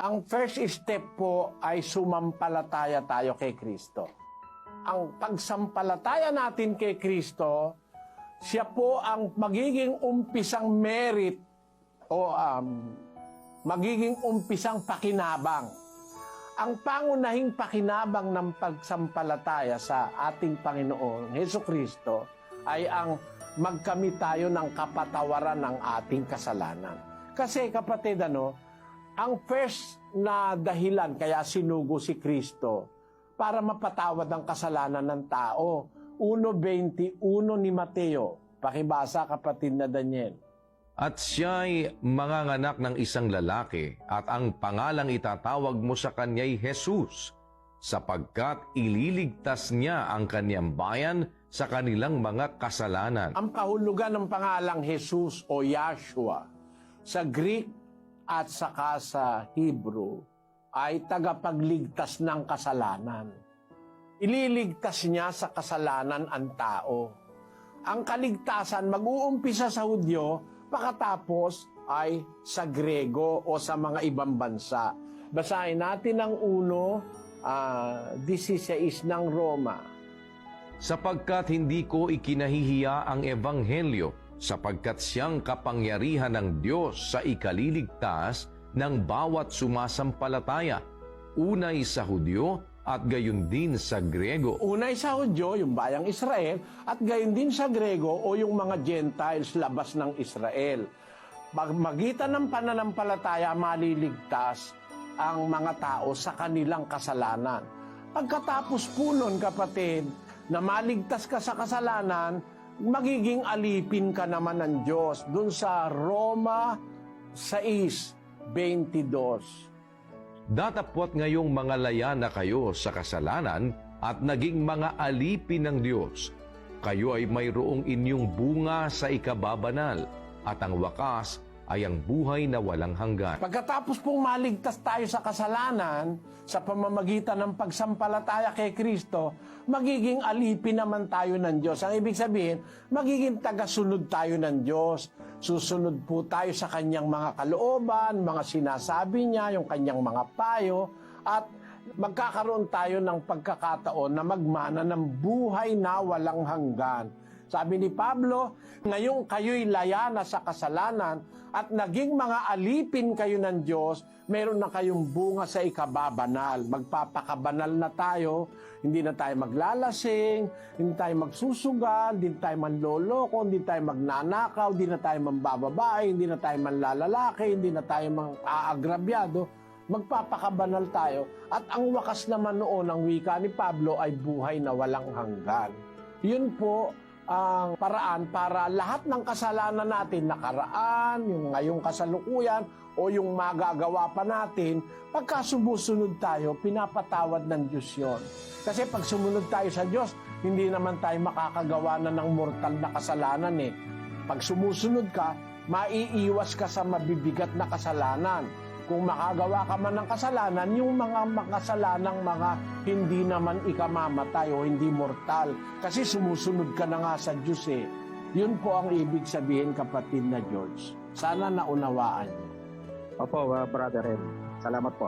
Ang first step po ay sumampalataya tayo kay Kristo. Ang pagsampalataya natin kay Kristo, siya po ang magiging umpisang merit o um, magiging umpisang pakinabang. Ang pangunahing pakinabang ng pagsampalataya sa ating Panginoon, Heso Kristo, ay ang magkamit tayo ng kapatawaran ng ating kasalanan. Kasi kapatid, ano, ang first na dahilan kaya sinugo si Kristo para mapatawad ang kasalanan ng tao. 1.21 ni Mateo. Pakibasa kapatid na Daniel. At siya'y manganganak ng isang lalaki at ang pangalang itatawag mo sa kanya'y Jesus, sapagkat ililigtas niya ang kanyang bayan sa kanilang mga kasalanan. Ang kahulugan ng pangalang Jesus o Yahshua sa Greek at saka sa Hebrew ay tagapagligtas ng kasalanan. Ililigtas niya sa kasalanan ang tao. Ang kaligtasan mag-uumpisa sa Hudyo, pakatapos ay sa Grego o sa mga ibang bansa. Basahin natin ang uno, ah, 16 ng Roma. sapagkat hindi ko ikinahihiya ang ebanghelyo, sapagkat siyang kapangyarihan ng Diyos sa ikaliligtas ng bawat sumasampalataya, unay sa Hudyo at gayon din sa Grego. Unay sa Hudyo, yung bayang Israel, at gayon din sa Grego o yung mga Gentiles labas ng Israel. Pag magitan ng pananampalataya, maliligtas ang mga tao sa kanilang kasalanan. Pagkatapos po nun, kapatid, na maligtas ka sa kasalanan, magiging alipin ka naman ng Diyos. Dun sa Roma 6.22. Datapwat ngayong mga laya na kayo sa kasalanan at naging mga alipin ng Diyos. Kayo ay mayroong inyong bunga sa ikababanal at ang wakas ay ang buhay na walang hanggan. Pagkatapos pong maligtas tayo sa kasalanan, sa pamamagitan ng pagsampalataya kay Kristo, magiging alipin naman tayo ng Diyos. Ang ibig sabihin, magiging tagasunod tayo ng Diyos. Susunod po tayo sa kanyang mga kalooban, mga sinasabi niya, yung kanyang mga payo, at magkakaroon tayo ng pagkakataon na magmana ng buhay na walang hanggan. Sabi ni Pablo, ngayong kayo'y laya na sa kasalanan at naging mga alipin kayo ng Diyos, meron na kayong bunga sa ikababanal. Magpapakabanal na tayo, hindi na tayo maglalasing, hindi tayo magsusugal, hindi tayo manloloko, hindi tayo magnanakaw, hindi na tayo mambababae, hindi na tayo manlalalaki, hindi na tayo mang aagrabyado magpapakabanal tayo. At ang wakas naman noon ng wika ni Pablo ay buhay na walang hanggan. Yun po ang paraan para lahat ng kasalanan natin, nakaraan, yung ngayong kasalukuyan, o yung magagawa pa natin, pagka sumusunod tayo, pinapatawad ng Diyos yon. Kasi pag sumunod tayo sa Diyos, hindi naman tayo makakagawa na ng mortal na kasalanan eh. Pag sumusunod ka, maiiwas ka sa mabibigat na kasalanan. Kung makagawa ka man ng kasalanan, yung mga makasalanang mga hindi naman ikamamatay o hindi mortal. Kasi sumusunod ka na nga sa Diyos eh. Yun po ang ibig sabihin kapatid na George. Sana naunawaan niyo. Opo, uh, brother Ed. Salamat po.